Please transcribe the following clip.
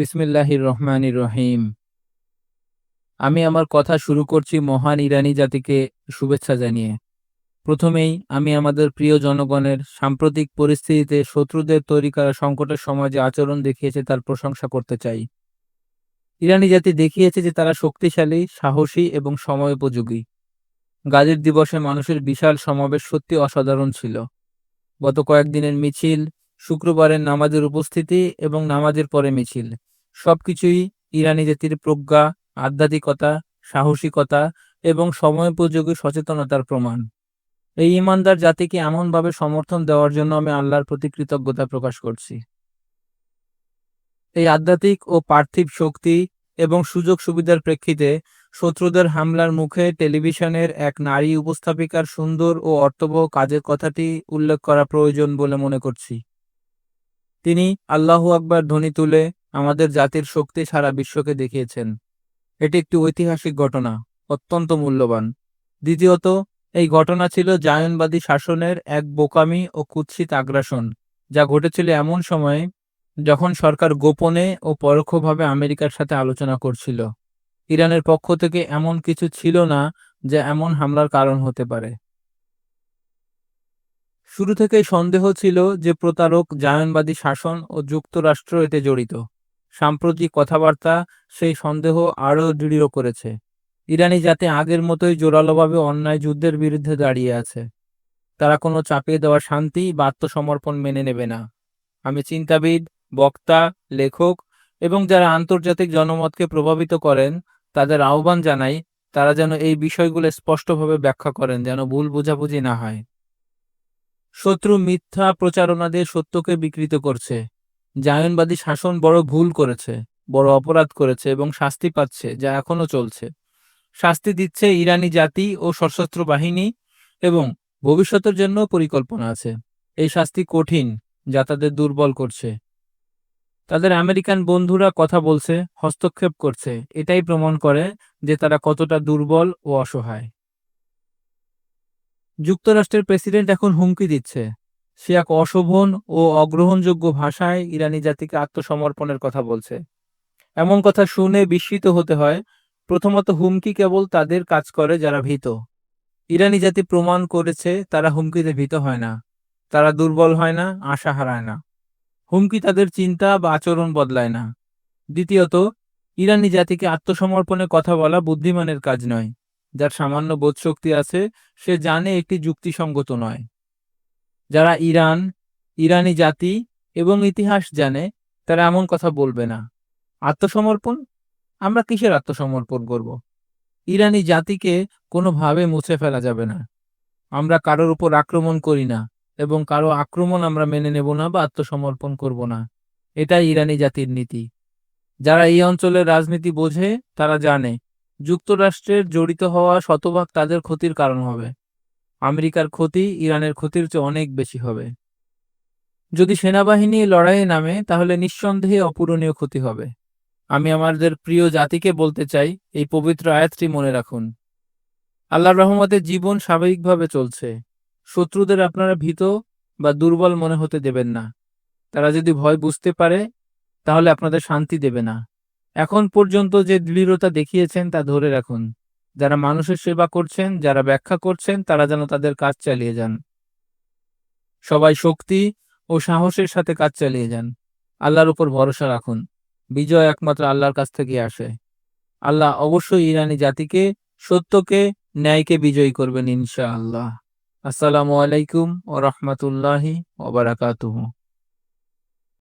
বিসমিল্লাহির রহমানির রহিম। আমি আমার কথা শুরু করছি মহান ইরানি জাতিকে শুভেচ্ছা জানিয়ে। প্রথমেই আমি আমাদের প্রিয় জনগণের সাম্প্রতিক পরিস্থিতিতে শত্রুদের তৈরি করা সংকটের সমাজে আচরণ দেখিয়েছে তার প্রশংসা করতে চাই। ইরানি জাতি দেখিয়েছে যে তারা শক্তিশালী, সাহসী এবং সময়োপযোগী। গাজীর দিবসে মানুষের বিশাল সমাবেশ সত্যি অসাধারণ ছিল। গত কয়েকদিনের মিছিল, শুক্রবারের নামাজের উপস্থিতি এবং নামাজের পরে মিছিল। সবকিছুই ইরানি জাতির প্রজ্ঞা, আধ্যাত্মিকতা, সাহসিকতা এবং সময়োপযোগী সচেতনতার প্রমাণ। এই ইমানদার জাতিকে এমনভাবে সমর্থন দেওয়ার জন্য আমি আল্লাহর প্রতি কৃতজ্ঞতা প্রকাশ করছি। এই আধ্যাত্মিক ও পার্থিব শক্তি এবং সুযোগ সুবিধার প্রেক্ষিতে শত্রুদের হামলার মুখে টেলিভিশনের এক নারী উপস্থাপিকার সুন্দর ও অর্থবহ কাজের কথাটি উল্লেখ করা প্রয়োজন বলে মনে করছি। তিনি আল্লাহু আকবার ধ্বনি তুলে আমাদের জাতির শক্তি সারা বিশ্বকে দেখিয়েছেন। এটি একটি ঐতিহাসিক ঘটনা, অত্যন্ত মূল্যবান। দ্বিতীয়ত, এই ঘটনা ছিল জায়নবাদী শাসনের এক বোকামি ও কুৎসিত আগ্রাসন, যা ঘটেছিল এমন সময়ে যখন সরকার গোপনে ও পরোক্ষভাবে আমেরিকার সাথে আলোচনা করছিল। ইরানের পক্ষ থেকে এমন কিছু ছিল না যা এমন হামলার কারণ হতে পারে। শুরু থেকেই সন্দেহ ছিল যে প্রতারক জায়নবাদী শাসন ও যুক্তরাষ্ট্র এতে জড়িত। সাম্প্রতিক কথাবার্তা সেই সন্দেহ আরও দৃঢ় করেছে। ইরানি যাতে আগের মতোই জোরালোভাবে অন্যায় যুদ্ধের বিরুদ্ধে দাঁড়িয়ে আছে। তারা কোনো চাপিয়ে দেওয়া শান্তি বা আত্মসমর্পণ মেনে নেবে না। আমি চিন্তাবিদ, বক্তা, লেখক এবং যারা আন্তর্জাতিক জনমতকে প্রভাবিত করেন, তাদের আহ্বান জানাই তারা যেন এই বিষয়গুলো স্পষ্টভাবে ব্যাখ্যা করেন, যেন ভুল বোঝাবুঝি না হয়। শত্রু মিথ্যা প্রচারণা দিয়ে সত্যকে বিকৃত করছে। জায়নবাদী শাসন বড় ভুল করেছে, বড় অপরাধ করেছে এবং শাস্তি পাচ্ছে যা এখনও চলছে। শাস্তি দিচ্ছে ইরানি জাতি ও সশস্ত্র বাহিনী এবং ভবিষ্যতের জন্য পরিকল্পনা আছে। এই শাস্তি কঠিন যা তাদের দুর্বল করছে। তাদের আমেরিকান বন্ধুরা কথা বলছে, হস্তক্ষেপ করছে, এটাই প্রমাণ করে যে তারা কতটা দুর্বল ও অসহায়। যুক্তরাষ্ট্রের প্রেসিডেন্ট এখন হুমকি দিচ্ছে। সে এক অশোভন ও অগ্রহণযোগ্য ভাষায় ইরানি জাতিকে আত্মসমর্পণের কথা বলছে। এমন কথা শুনে বিস্মিত হতে হয়। প্রথমত, হুমকি কেবল তাদের কাজ করে যারা ভীত। ইরানি জাতি প্রমাণ করেছে, তারা হুমকিতে ভীত হয় না। তারা দুর্বল হয় না, আশা হারায় না। হুমকি তাদের চিন্তা বা আচরণ বদলায় না। দ্বিতীয়ত, ইরানি জাতিকে আত্মসমর্পণের কথা বলা বুদ্ধিমানের কাজ নয়। যার সামান্য বোধশক্তি আছে, সে জানে একটি যুক্তিসঙ্গত নয়। যারা ইরান, ইরানি জাতি এবং ইতিহাস জানে, তারা এমন কথা বলবে না। আত্মসমর্পণ? আমরা কিসের আত্মসমর্পণ করব? ইরানি জাতিকে কোনোভাবে মুছে ফেলা যাবে না। আমরা কারোর উপর আক্রমণ করি না এবং কারও আক্রমণ আমরা মেনে নেব না বা আত্মসমর্পণ করব না। এটাই ইরানি জাতির নীতি। যারা এই অঞ্চলের রাজনীতি বোঝে, তারা জানে, যুক্তরাষ্ট্রের জড়িত হওয়া শতভাগ তাদের ক্ষতির কারণ হবে। আমেরিকার ক্ষতি ইরানের ক্ষতির চেয়ে অনেক বেশি হবে। যদি সেনাবাহিনী লড়াইয়ে নামে, তাহলে নিঃসন্দেহে অপূরণীয় ক্ষতি হবে। আমি আমাদের প্রিয় জাতিকে বলতে চাই, এই পবিত্র আয়াতটি মনে রাখুন। আল্লাহর রহমতে জীবন স্বাভাবিকভাবে চলছে। শত্রুদের আপনারা ভীত বা দুর্বল মনে হতে দেবেন না। তারা যদি ভয় বুঝতে পারে, তাহলে আপনাদের শান্তি দেবে না। এখন পর্যন্ত যে দৃঢ়তা দেখিয়েছেন, তা ধরে রাখুন। যারা মানুষের সেবা করছেন, যারা ব্যাখ্যা করছেন, তারা যেন তাদের কাজ চালিয়ে যান। সবাই শক্তি ও সাহসের সাথে কাজ চালিয়ে যান। আল্লাহর উপর ভরসা রাখুন। বিজয় একমাত্র আল্লাহর কাছ থেকে আসে। আল্লাহ অবশ্যই ইরানি জাতিকে, সত্যকে, ন্যায়কে বিজয়ী করবেন ইনশা আল্লাহ আসসালামু আলাইকুম ও রহমতুল্লাহি ওবরাকাতুহু